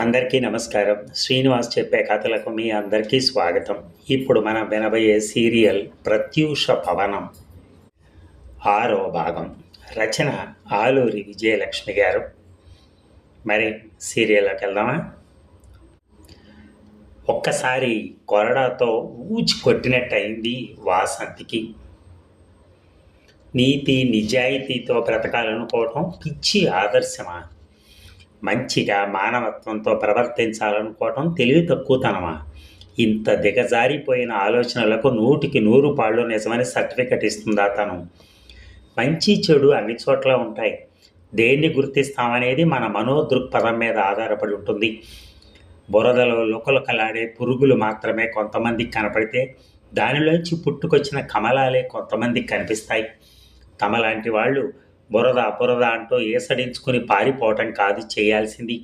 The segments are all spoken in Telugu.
అందరికీ నమస్కారం. శ్రీనివాస్ చెప్పే కథలకు మీ అందరికీ స్వాగతం. ఇప్పుడు మనం వినబోయే సీరియల్ ప్రత్యూష పవనం. ఆరో భాగం. రచన ఆలూరి విజయలక్ష్మి గారు. మరి సీరియల్లోకి వెళ్దామా? ఒక్కసారి కొరడాతో ఊచి కొట్టినట్టయింది వాసంతికి. నీతి నిజాయితీతో బ్రతకాలనుకోవటం పిచ్చి ఆదర్శమా? మంచిగా మానవత్వంతో ప్రవర్తించాలనుకోవటం తెలివి తక్కువతనమా? ఇంత దిగజారిపోయిన ఆలోచనలకు నూటికి నూరు పాళ్ళు నిజమని సర్టిఫికెట్ ఇస్తుందా తను? మంచి చెడు అన్ని చోట్ల ఉంటాయి. దేన్ని గుర్తిస్తామనేది మన మనోదృక్పథం మీద ఆధారపడి ఉంటుంది. బురదలో లుకలుకలాడే పురుగులు మాత్రమే కొంతమందికి కనపడితే దానిలోంచి పుట్టుకొచ్చిన కమలాలే కొంతమందికి కనిపిస్తాయి. తమలాంటి వాళ్ళు బురద బురద అంటూ ఏసడించుకుని పారిపోవటం కాదు చేయాల్సింది.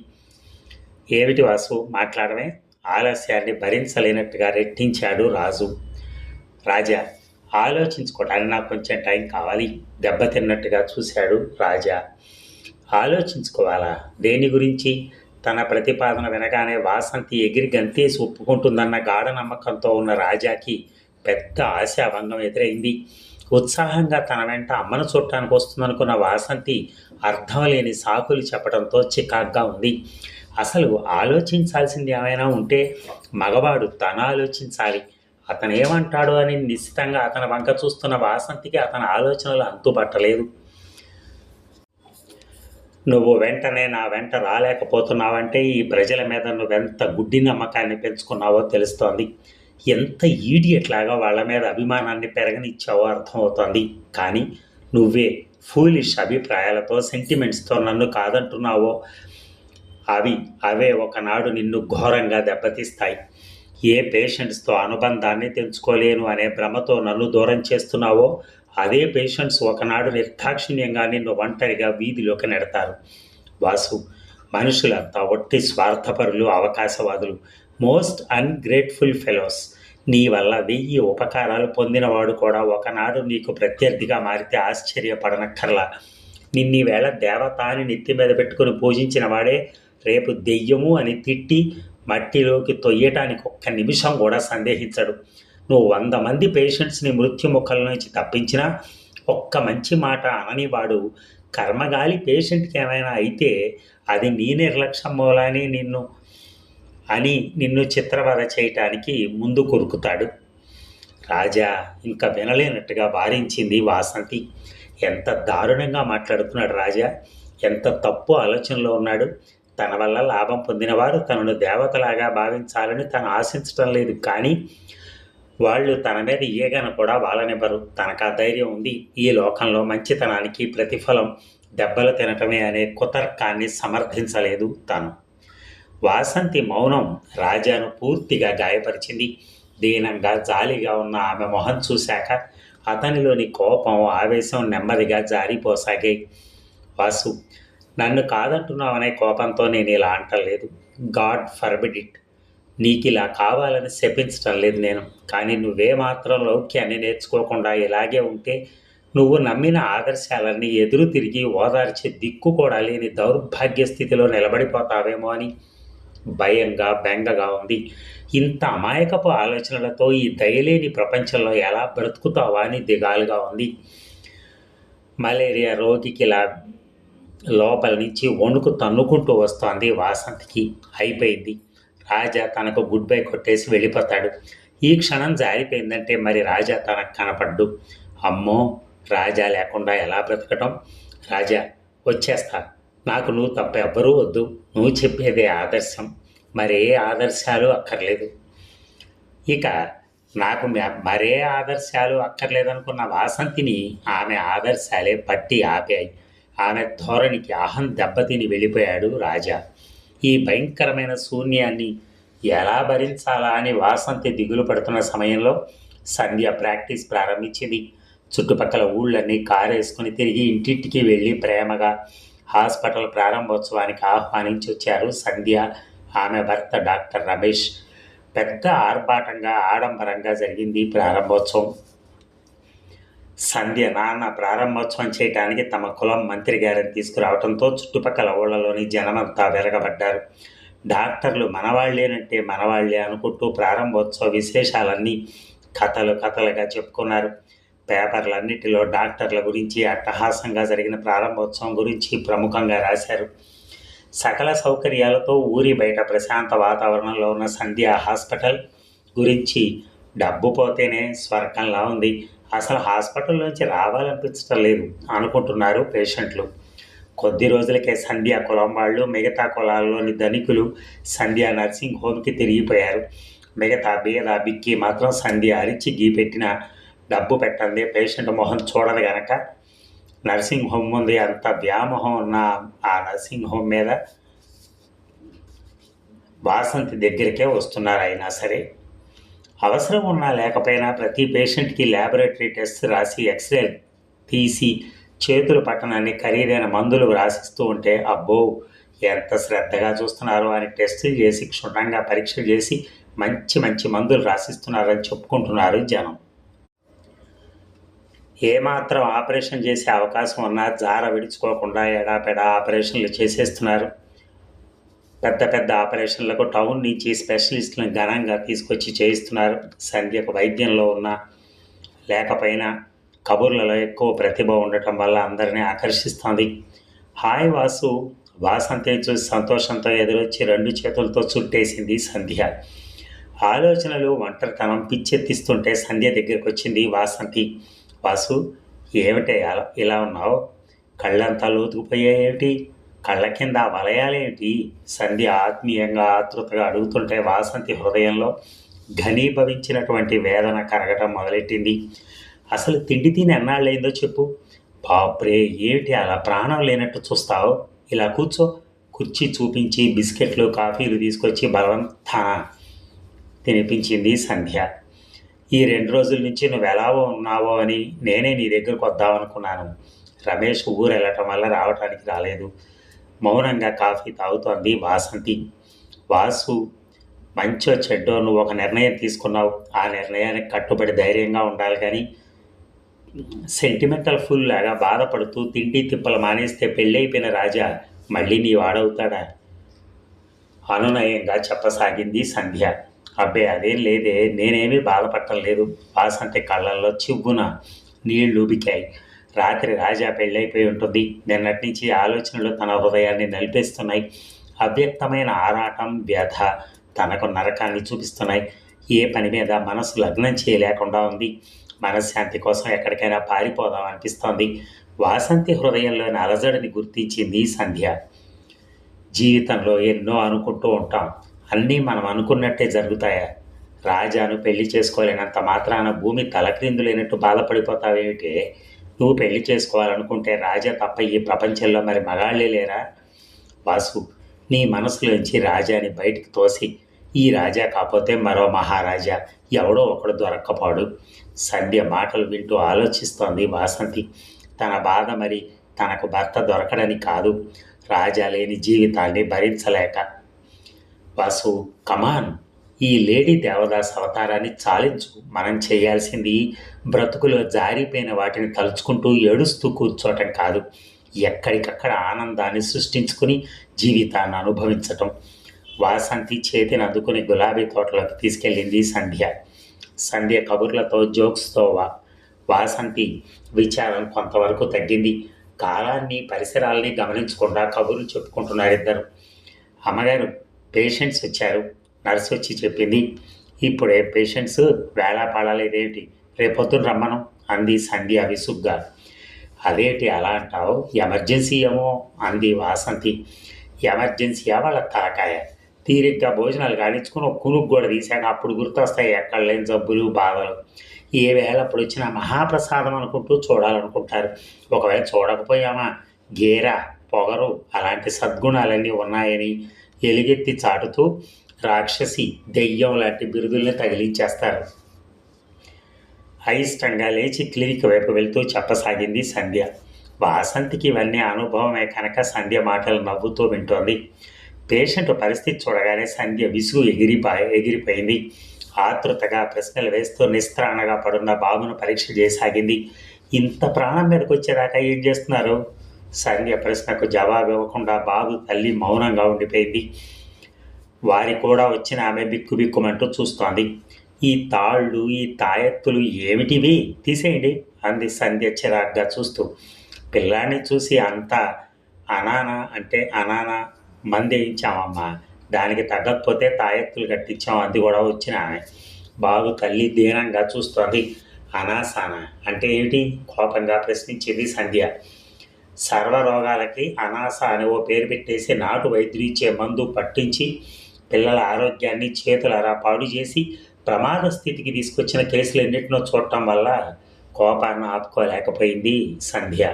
ఏమిటి వాసు మాట్లాడమే? ఆలస్యాన్ని భరించలేనట్టుగా రెట్టించాడు రాజు. రాజా ఆలోచించుకోవడానికి నాకు కొంచెం టైం కావాలి. దెబ్బతిన్నట్టుగా చూశాడు రాజా. ఆలోచించుకోవాలా? దేని గురించి? తన ప్రతిపాదన వినగానే వాసంతి ఎగిరి గంతేసి ఒప్పుకుంటుందన్న గాఢ నమ్మకంతో ఉన్న రాజాకి పెద్ద ఆశాభంగం ఎదురైంది. ఉత్సాహంగా తన వెంట అమ్మను చూడటానికి వస్తుందనుకున్న వాసంతి అర్థం లేని సాకులు చెప్పడంతో చికాగ్గా ఉంది. అసలు ఆలోచించాల్సింది ఏమైనా ఉంటే మగవాడు తన ఆలోచించాలి. అతను ఏమంటాడు అని నిశ్చితంగా అతని వంక చూస్తున్న వాసంతికి అతని ఆలోచనలు అంతుపట్టలేదు. నువ్వు వెంటనే నా వెంట రాలేకపోతున్నావంటే ఈ ప్రజల మీద నువ్వెంత గుడ్డి నమ్మకాన్ని పెంచుకున్నావో తెలుస్తోంది. ఎంత ఈడియట్లాగా వాళ్ళ మీద అభిమానాన్ని పెరగనిచ్చావో అర్థమవుతోంది. కానీ నువ్వే ఫూలిష్ అభిప్రాయాలతో సెంటిమెంట్స్తో నన్ను కాదంటున్నావో అవి అవే ఒకనాడు నిన్ను ఘోరంగా దెబ్బతీస్తాయి. ఏ పేషెంట్స్తో అనుబంధాన్ని తెంచుకోలేను అనే భ్రమతో నన్ను దూరం చేస్తున్నావో అదే పేషెంట్స్ ఒకనాడు నిర్దాక్షిణ్యంగా నిన్ను ఒంటరిగా వీధిలోకి నెడతారు. వాసు మనుషులంతా ఒట్టి స్వార్థపరులు అవకాశవాదులు. Most ungrateful fellows. నీ వల్ల వెయ్యి ఉపకారాలు పొందినవాడు కూడా ఒకనాడు నీకు ప్రత్యర్థిగా మారితే ఆశ్చర్యపడనక్కర్లా. నిన్ని వేళ దేవత అని నెత్తి మీద పెట్టుకుని పూజించిన వాడే రేపు దెయ్యము అని తిట్టి మట్టిలోకి తొయ్యటానికి ఒక్క నిమిషం కూడా సందేహించడు. నువ్వు వంద మంది పేషెంట్స్ని మృత్యుముఖల నుంచి తప్పించినా ఒక్క మంచి మాట అననివాడు. కర్మగాలి పేషెంట్కి ఏమైనా అయితే అది నీ నిర్లక్ష్యం మూలానే నిన్ను అని నిన్ను చిత్రవద చేయటానికి ముందు కొరుకుతాడు. రాజా ఇంకా వినలేనట్టుగా వారించింది వాసంతి. ఎంత దారుణంగా మాట్లాడుతున్నాడు రాజా. ఎంత తప్పు ఆలోచనలో ఉన్నాడు. తన వల్ల లాభం పొందినవారు తనను దేవతలాగా భావించాలని తను ఆశించడం లేదు. కానీ వాళ్ళు తన మీద ఈగన కూడా వాళ్ళనివ్వరు తనకు ఆ ధైర్యం ఉంది. ఈ లోకంలో మంచితనానికి ప్రతిఫలం దెబ్బలు తినటమే అనే కుతర్కాన్ని సమర్థించలేదు తను. వాసంతి మౌనం రాజాను పూర్తిగా గాయపరిచింది. దీనంగా జాలిగా ఉన్న ఆమె మొహం చూశాక అతనిలోని కోపం ఆవేశం నెమ్మదిగా జారిపోసాగాయి వాసు నన్ను కాదంటున్నావనే కోపంతో నేను ఇలా అంటలేదు. God forbid it. నీకు ఇలా కావాలని శపించటం లేదు నేను. కానీ నువ్వే మాత్రం లౌక్యాన్ని నేర్చుకోకుండా ఇలాగే ఉంటే నువ్వు నమ్మిన ఆదర్శాలన్నీ ఎదురు తిరిగి ఓదార్చే దిక్కు కూడా లేని దౌర్భాగ్య స్థితిలో నిలబడిపోతావేమో అని భయంగా బెంగగా ఉంది. ఇంత అమాయకపు ఆలోచనలతో ఈ దయలేని ప్రపంచంలో ఎలా బ్రతుకుతావా అని దిగాలుగా ఉంది. మలేరియా రోగికి ఇలా లోపల నుంచి వణుకు తన్నుకుంటూ వస్తోంది వాసంతికి. అయిపోయింది. రాజా తనకు గుడ్ బై కొట్టేసి వెళ్ళిపోతాడు. ఈ క్షణం జారిపోయిందంటే మరి రాజా తనకు కనపడ్డు. అమ్మో రాజా లేకుండా ఎలా బ్రతకటం? రాజా వచ్చేస్తాను నాకు నువ్వు తప్ప ఎవ్వరూ వద్దు. నువ్వు చెప్పేదే ఆదర్శం. మరే ఆదర్శాలు అక్కర్లేదు. ఇక నాకు మరే ఆదర్శాలు అక్కర్లేదనుకున్న వాసంతిని ఆమె ఆదర్శాలే పట్టి ఆపాయి. ఆమె ధోరణికి అహం దెబ్బతిని వెళ్ళిపోయాడు రాజా. ఈ భయంకరమైన శూన్యాన్ని ఎలా భరించాలా అని వాసంతి దిగులు పడుతున్న సమయంలో సంధ్య ప్రాక్టీస్ ప్రారంభించింది. చుట్టుపక్కల ఊళ్ళన్నీ కారేసుకుని తిరిగి ఇంటింటికి వెళ్ళి ప్రేమగా హాస్పిటల్ ప్రారంభోత్సవానికి ఆహ్వానించి వచ్చారు సంధ్య ఆమె భర్త డాక్టర్ రమేష్. పెద్ద ఆర్భాటంగా ఆడంబరంగా జరిగింది ప్రారంభోత్సవం. సంధ్య నాన్న ప్రారంభోత్సవం చేయడానికి తమ కులం మంత్రి గారిని తీసుకురావడంతో చుట్టుపక్కల ఊళ్ళలోని జనమంతా వెరగబడ్డారు డాక్టర్లు మనవాళ్ళేనంటే మనవాళ్ళే అనుకుంటూ ప్రారంభోత్సవ విశేషాలన్నీ కథలు కథలుగా చెప్పుకున్నారు. పేపర్లన్నిటిలో డాక్టర్ల గురించి అట్టహాసంగా జరిగిన ప్రారంభోత్సవం గురించి ప్రముఖంగా రాశారు. సకల సౌకర్యాలతో ఊరి బయట ప్రశాంత వాతావరణంలో ఉన్న సంధ్య హాస్పిటల్ గురించి డబ్బు పోతేనే స్వర్గంలా ఉంది. అసలు హాస్పిటల్ నుంచి రావాలనిపించడం లేదు అనుకుంటున్నారు పేషెంట్లు. కొద్ది రోజులకే సంధ్య కులం వాళ్ళు మిగతా కులాల్లోని ధనికులు సంధ్య నర్సింగ్ హోమ్కి తిరిగిపోయారు. మిగతా బీద బిక్కి మాత్రం సంధ్య అరిచి గీపెట్టిన డబ్బు పెట్టండి పేషెంట్ మొహం చూడదు కనుక నర్సింగ్ హోమ్ ఉంది అంత వ్యామోహం ఉన్న ఆ నర్సింగ్ హోమ్ మీద వాసంతి దగ్గరికే వస్తున్నారు అయినా సరే. అవసరం ఉన్నా లేకపోయినా ప్రతి పేషెంట్కి ల్యాబొరేటరీ టెస్ట్ రాసి ఎక్స్రే తీసి చేతులు పట్టణాన్ని ఖరీదైన మందులు రాసిస్తూ ఉంటే అబ్బో ఎంత శ్రద్ధగా చూస్తున్నారో అని టెస్టులు చేసి క్షుణ్ణంగా పరీక్ష చేసి మంచి మంచి మందులు రాసిస్తున్నారని చెప్పుకుంటున్నారు జనం. ఏమాత్రం ఆపరేషన్ చేసే అవకాశం ఉన్నా జార విడుచుకోకుండా ఎడాపెడా ఆపరేషన్లు చేసేస్తున్నారు. పెద్ద పెద్ద ఆపరేషన్లకు టౌన్ నుంచి స్పెషలిస్టులను ఘనంగా తీసుకొచ్చి చేయిస్తున్నారు. సంధ్యకు వైద్యంలో ఉన్న లేకపోయినా కబుర్లలో ఎక్కువ ప్రతిభ ఉండటం వల్ల అందరినీ ఆకర్షిస్తోంది. హాయ్ వాసు వాసంతిని చూసి సంతోషంతో ఎదురొచ్చి రెండు చేతులతో చుట్టేసింది సంధ్య. ఆలోచనలు ఒంటరితనం పిచ్చెత్తిస్తుంటే సంధ్య దగ్గరికి వచ్చింది వాసంతి. వాసు ఏమిటే? అలా ఇలా ఉన్నావు? కళ్ళంతా లోతుకుపోయాయేమిటి? కళ్ళ కింద వలయాలేమిటి? సంధ్య ఆత్మీయంగా ఆతృతగా అడుగుతుంటే వాసంతి హృదయంలో ఘనీభవించినటువంటి వేదన కరగటం మొదలెట్టింది. అసలు తిండి తిని ఎన్నాళ్ళైందో చెప్పు. బాప్రే ఏమిటి అలా ప్రాణం లేనట్టు చూస్తావు? ఇలా కూర్చో. కుర్చీ చూపించి బిస్కెట్లు కాఫీలు తీసుకొచ్చి బలవంతాన తినిపించింది సంధ్య. ఈ రెండు రోజుల నుంచి నువ్వు ఎలా ఉన్నావో అని నేనే నీ దగ్గరకు వద్దామనుకున్నాను. రమేష్ ఊరు వెళ్ళటం వల్ల రావటానికి రాలేదు. మౌనంగా కాఫీ తాగుతోంది వాసంతి. వాసు మంచో చెడ్డో నువ్వు ఒక నిర్ణయం తీసుకున్నావు. ఆ నిర్ణయానికి కట్టుబడి ధైర్యంగా ఉండాలి కానీ సెంటిమెంటల్ ఫుల్ లాగా బాధపడుతూ తిండి తిప్పలు మానేస్తే పెళ్ళైపోయిన రాజా మళ్ళీ నీ వాడవుతాడా? అనునయంగా చెప్పసాగింది సంధ్య. అబ్బే అదేం లేదే. నేనేమీ బాధపడటం లేదు. వాసంతి కళ్ళల్లో చివ్వున నీళ్ళు ఉబికాయి. రాత్రి రాజా పెళ్ళైపోయి ఉంటుంది. నిన్నటి నుంచి ఆలోచనలు తన హృదయాన్ని నలిపేస్తున్నాయి. అవ్యక్తమైన ఆరాటం వ్యధ తనకు నరకాన్ని చూపిస్తున్నాయి. ఏ పని మీద మనసు లగ్నం చేయలేకుండా ఉంది. మనశ్శాంతి కోసం ఎక్కడికైనా పారిపోదాం అనిపిస్తోంది. వాసంతి హృదయంలోని అలజడిని గుర్తించింది సంధ్య. జీవితంలో ఎన్నో అనుకుంటూ ఉంటాం. అన్నీ మనం అనుకున్నట్టే జరుగుతాయా? రాజాను పెళ్ళి చేసుకోలేనంత మాత్రాన భూమి తలక్రిందు లేనట్టు బాధపడిపోతావేమిటి? నువ్వు పెళ్ళి చేసుకోవాలనుకుంటే రాజా తప్ప ఈ ప్రపంచంలో మరి మగాళ్ళే లేరా? వాసు నీ మనసులోంచి రాజాని బయటికి తోసి ఈ రాజా కాకపోతే మరో మహారాజా ఎవడో ఒకడు దొరక్కపోడు. సంధ్య మాటలు వింటూ ఆలోచిస్తోంది వాసంతి. తన బాధ మరి తనకు భర్త దొరకడని కాదు. రాజా లేని జీవితాన్ని భరించలేక వాసు కమాన్ ఈ లేడీ దేవదాస్ అవతారాన్ని చాలించు. మనం చేయాల్సింది బ్రతుకులో జారిపోయిన వాటిని తలుచుకుంటూ ఏడుస్తూ కూర్చోవటం కాదు. ఎక్కడికక్కడ ఆనందాన్ని సృష్టించుకుని జీవితాన్ని అనుభవించటం. వాసంతి చేతిని అందుకుని గులాబీ తోటలోకి తీసుకెళ్ళింది సంధ్య. సంధ్య కబుర్లతో జోక్స్తో వా. వాసంతి విచారం కొంతవరకు తగ్గింది. కాలాన్ని పరిసరాల్ని గమనించకుండా కబుర్లు చెప్పుకుంటున్నారు ఇద్దరు. అమ్మగారు పేషెంట్స్ వచ్చారు. నర్స్ వచ్చి చెప్పింది ఇప్పుడే పేషెంట్స్ వేళాపాడాలేదేమిటి రేపొద్దున రమ్మను అంది సంధ్య విసుగ్గా. అదేంటి అలా అంటావు? ఎమర్జెన్సీ ఏమో అంది వాసంతి. ఎమర్జెన్సీయా వాళ్ళ తలకాయ? తీరిగ్గా భోజనాలు కానిచ్చుకుని ఒక కునుకు కూడా తీశాక అప్పుడు గుర్తొస్తాయి ఎక్కడ లేని జబ్బులు బాధలు. ఏ వేళ అప్పుడు వచ్చిన మహాప్రసాదం అనుకుంటూ చూడాలనుకుంటారు. ఒకవేళ చూడకపోయామా? గేరా పొగరు అలాంటి సద్గుణాలన్నీ ఉన్నాయని ఎలుగెత్తి చాటుతూ రాక్షసి దెయ్యం లాంటి బిరుదుల్ని తగిలించేస్తారు. అయిష్టంగా లేచి క్లినిక్ వైపు వెళ్తూ చెప్పసాగింది సంధ్య. వాసంతికి ఇవన్నీ అనుభవమే కనుక సంధ్య మాటలు నవ్వుతూ వింటోంది. పేషెంట్ పరిస్థితి చూడగానే సంధ్య విసుగు ఎగిరిపా ఎగిరిపోయింది. ఆతృతగా ప్రశ్నలు వేస్తూ నిస్త్రాణగా పడున్న బాబును పరీక్ష చేయసాగింది. ఇంత ప్రాణం మీదకి వచ్చేదాకా ఏం చేస్తున్నారు? సంధ్య ప్రశ్నకు జవాబు ఇవ్వకుండా బాబు తల్లి మౌనంగా ఉండిపోయింది. వారి కూడా వచ్చిన ఆమె బిక్కు బిక్కుమంటూ చూస్తోంది. ఈ తాళ్ళు ఈ తాయెత్తులు ఏమిటివి? తీసేయండి అంది సంధ్య చిరాగ్గా చూస్తూ. పిల్లాన్ని చూసి అంతా అనాన అంటే అనాన మందేయించామమ్మా. దానికి తగ్గకపోతే తాయెత్తులు కట్టించాం అది కూడా వచ్చిన ఆమె. బాబు తల్లి దీనంగా చూస్తోంది. అనాసానా అంటే ఏమిటి? కోపంగా ప్రశ్నించింది సంధ్య. సర్వరోగాలకి అనాస అని ఓ పేరు పెట్టేసి నాటు వైద్యులు ఇచ్చే మందు పట్టించి పిల్లల ఆరోగ్యాన్ని చేతులరా పాడు చేసి ప్రమాద స్థితికి తీసుకొచ్చిన కేసులు ఎన్నిటినో చూడటం వల్ల కోపాన్ని ఆపుకోలేకపోయింది సంధ్య.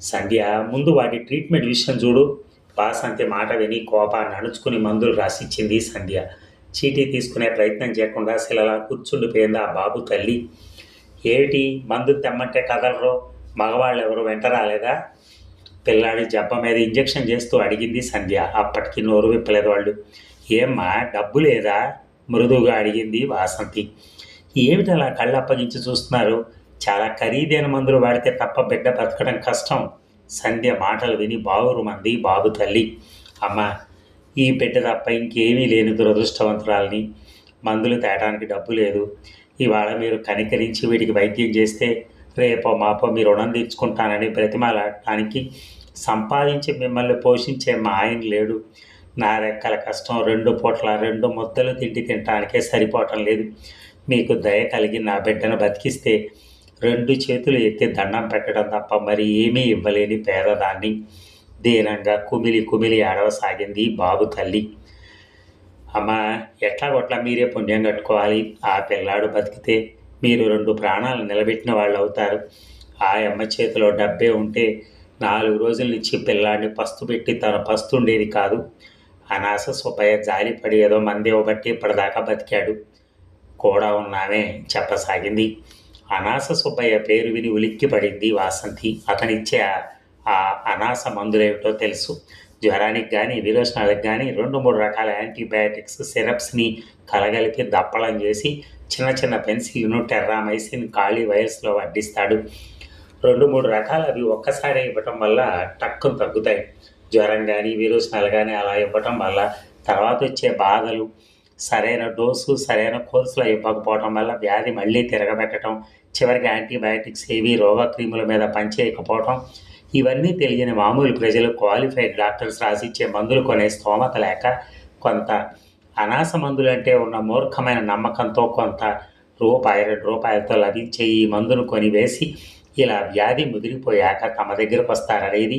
సంధ్య ముందు వాటి ట్రీట్మెంట్ విషయం చూడు. వాసంతి మాట విని కోపాన్ని అణుచుకుని మందులు రాసిచ్చింది సంధ్య. చీటీ తీసుకునే ప్రయత్నం చేయకుండా శిలలా కూర్చుండిపోయింది ఆ బాబు తల్లి. ఏమిటి మందు తెమ్మంటే కదలరు? మగవాళ్ళు ఎవరు వెంట రాలేదా? పిల్లాడి జబ్బ మీద ఇంజెక్షన్ చేస్తూ అడిగింది సంధ్య. అప్పటికి నోరు విప్పలేదు వాళ్ళు. ఏమ్మా డబ్బు లేదా? మృదువుగా అడిగింది వాసంతి. ఏమిటి అలా కళ్ళు అప్పగించి చూస్తున్నారు? చాలా ఖరీదైన మందులు వాడితే తప్ప బిడ్డ బతకడం కష్టం. సంధ్య మాటలు విని బావురు మంది బాబు తల్లి. అమ్మ ఈ బిడ్డ తప్ప ఇంకేమీ లేని దురదృష్టవంతురాలని. మందులు తేడానికి డబ్బు లేదు. ఇవాళ మీరు కనికరించి వీటికి వైద్యం చేస్తే రేపో మాపో మీ రుణం తీర్చుకుంటానని బ్రతిమాలడానికి సంపాదించి మిమ్మల్ని పోషించే మా ఆయన లేడు. నా రెక్కల కష్టం రెండు పూట్ల రెండు ముద్దలు తిండి తినటానికే సరిపోవటం లేదు. మీకు దయ కలిగి నా బిడ్డను బతికిస్తే రెండు చేతులు ఎత్తి దండం పెట్టడం తప్ప మరి ఏమీ ఇవ్వలేని పేదదాన్ని. దీనంగా కుమిలి కుమిలి ఆడవసాగింది బాబు తల్లి. అమ్మ ఎట్లా కొట్లా మీరే పుణ్యం కట్టుకోవాలి. ఆ పిల్లాడు బతికితే మీరు రెండు ప్రాణాలు నిలబెట్టిన వాళ్ళు అవుతారు ఆ అమ్మ చేతిలో డబ్బే ఉంటే నాలుగు రోజుల నుంచి పిల్లాడిని పస్తు పెట్టి తన పస్తు ఉండేది కాదు. అనాస సుబ్బయ్య జాలిపడి ఏదో మంది ఇవ్వబట్టి ఇప్పటిదాకా బతికాడు. కూడా ఉన్నామే చెప్పసాగింది. అనాస సుబ్బయ్య పేరు విని ఉలిక్కి పడింది వాసంతి. అతనిచ్చే ఆ- అనాస మందులేమిటో తెలుసు. జ్వరానికి కానీ విరోచనాలకు కానీ రెండు మూడు రకాల యాంటీబయాటిక్స్ సిరప్స్ని కలగలిపి దప్పలం చేసి చిన్న చిన్న పెన్సిల్ను టెర్రామైసిన్ ఖాళీ వైరస్లో వడ్డిస్తాడు. రెండు మూడు రకాలు అవి ఒక్కసారి ఇవ్వటం వల్ల టక్కును తగ్గుతాయి. జ్వరం కానీ విరోచనాలు కానీ అలా ఇవ్వటం వల్ల తర్వాత వచ్చే బాధలు సరైన డోసు సరైన కోర్సులో ఇవ్వకపోవటం వల్ల వ్యాధి మళ్ళీ తిరగబెట్టడం చివరికి యాంటీబయాటిక్స్ ఏవి రోగ క్రీముల మీద పనిచేయకపోవటం ఇవన్నీ తెలియని మామూలు ప్రజలు క్వాలిఫైడ్ డాక్టర్స్ రాసిచ్చే మందులు కొనే స్తోమత లేక కొంత అనాస మందులు అంటే ఉన్న మూర్ఖమైన నమ్మకంతో కొంత రూపాయి రెండు రూపాయలతో లభించే ఈ మందును కొనివేసి ఇలా వ్యాధి ముదిరిపోయాక తమ దగ్గరకు వస్తారనేది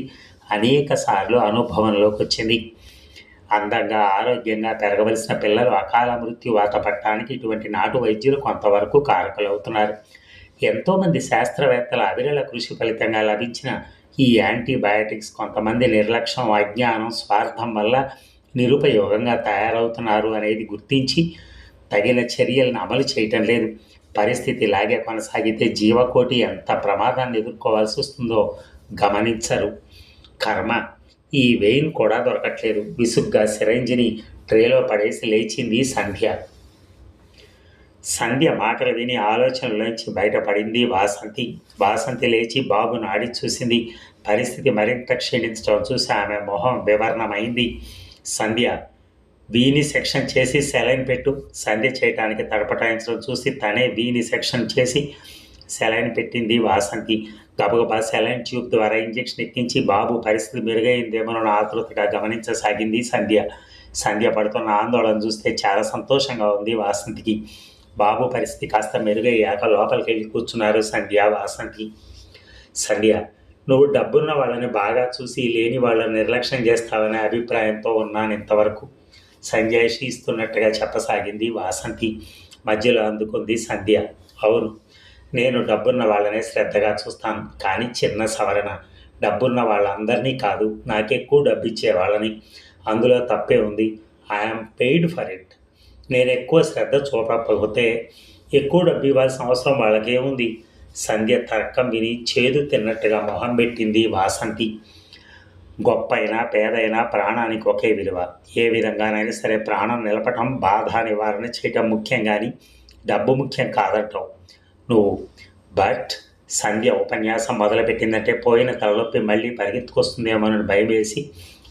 అనేక సార్లు అనుభవంలోకి వచ్చింది. అందంగా ఆరోగ్యంగా పెరగవలసిన పిల్లలు అకాల మృత్యు వాత పట్టడానికి ఇటువంటి నాటు వైద్యులు కొంతవరకు కారకులవుతున్నారు. ఎంతోమంది శాస్త్రవేత్తల అవిరళ కృషి ఫలితంగా లభించిన ఈ యాంటీబయాటిక్స్ కొంతమంది నిర్లక్ష్యం అజ్ఞానం స్వార్థం వల్ల నిరుపయోగంగా తయారవుతున్నారు అనేది గుర్తించి తగిన చర్యలను అమలు చేయటం లేదు. పరిస్థితి ఇలాగే కొనసాగితే జీవకోటి ఎంత ప్రమాదాన్ని ఎదుర్కోవాల్సి వస్తుందో గమనించరు. కర్మ. ఈ వెయిన్ కూడా దొరకట్లేదు. విసుగ్గా సిరంజిని ట్రేలో పడేసి లేచింది సంధ్య. సంధ్య మాటలు విని ఆలోచనలోంచి బయటపడింది వాసంతి. వాసంతి లేచి బాబును ఆడి చూసింది. పరిస్థితి మరింత క్షీణించడం చూసి ఆమె మొహం వివరణమైంది. సంధ్య వీని సెక్షన్ చేసి సెలైన్ పెట్టు సంధ్య చేయటానికి తడపటాయించడం చూసి తనే వీని సెక్షన్ చేసి సెలైన్ పెట్టింది వాసంతి గబగబా సెలైన్ ట్యూబ్ ద్వారా ఇంజెక్షన్ ఎక్కించి బాబు పరిస్థితి మెరుగైందేమోనని ఆతృతగా గమనించసాగింది సంధ్య. సంధ్య పడుతున్న ఆందోళన చూస్తే చాలా సంతోషంగా ఉంది వాసంతికి. బాబు పరిస్థితి కాస్త మెరుగయ్యాక లోపలికి వెళ్ళి కూర్చున్నారు సంధ్య వాసంతి. సంధ్య నువ్వు డబ్బున్న వాళ్ళని బాగా చూసి లేని వాళ్ళని నిర్లక్ష్యం చేస్తావనే అభిప్రాయంతో ఉన్నాను ఇంతవరకు. సంజయ్ ఇస్తున్నట్టుగా చెప్పసాగింది వాసంతి. మధ్యలో అందుకుంది సంధ్య. అవును నేను డబ్బున్న వాళ్ళనే శ్రద్ధగా చూస్తాను కానీ చిన్న సవరణ. డబ్బున్న వాళ్ళందరినీ కాదు నాకెక్కువ డబ్బు ఇచ్చే వాళ్ళని. అందులో తప్పే ఉంది. ఐఎమ్ పెయిడ్ ఫర్ ఇట్ నేను ఎక్కువ శ్రద్ధ చూపకపోతే ఎక్కువ డబ్బు ఇవ్వాల్సిన అవసరం వాళ్ళకేముంది సంధ్య తర్కం విని చేదు తిన్నట్టుగా మొహం పెట్టింది వాసంతి. గొప్ప అయినా పేదైనా ప్రాణానికి ఒకే విలువ. ఏ విధంగానైనా సరే ప్రాణం నిలపటం బాధ నివారణ చేయటం ముఖ్యం కానీ డబ్బు ముఖ్యం కాదంటావు నువ్వు బట్ సంధ్య ఉపన్యాసం మొదలుపెట్టిందంటే పోయిన తలనొప్పి మళ్ళీ పరిగెత్తుకొస్తుందేమోనని భయం వేసి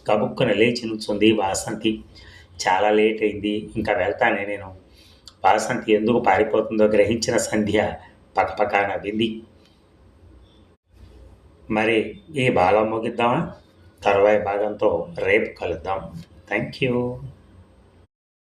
కబుక్కున లేచి నుంచుంది వాసంతి. చాలా లేట్ అయింది ఇంకా వెళ్తానే నేను. వాసంతి ఎందుకు పారిపోతుందో గ్రహించిన సంధ్య పకపకా నవ్వింది. మరి ఈ భాగం ముగిద్దామా? తర్వాయి భాగంతో రేపు కలుద్దాం థ్యాంక్ యూ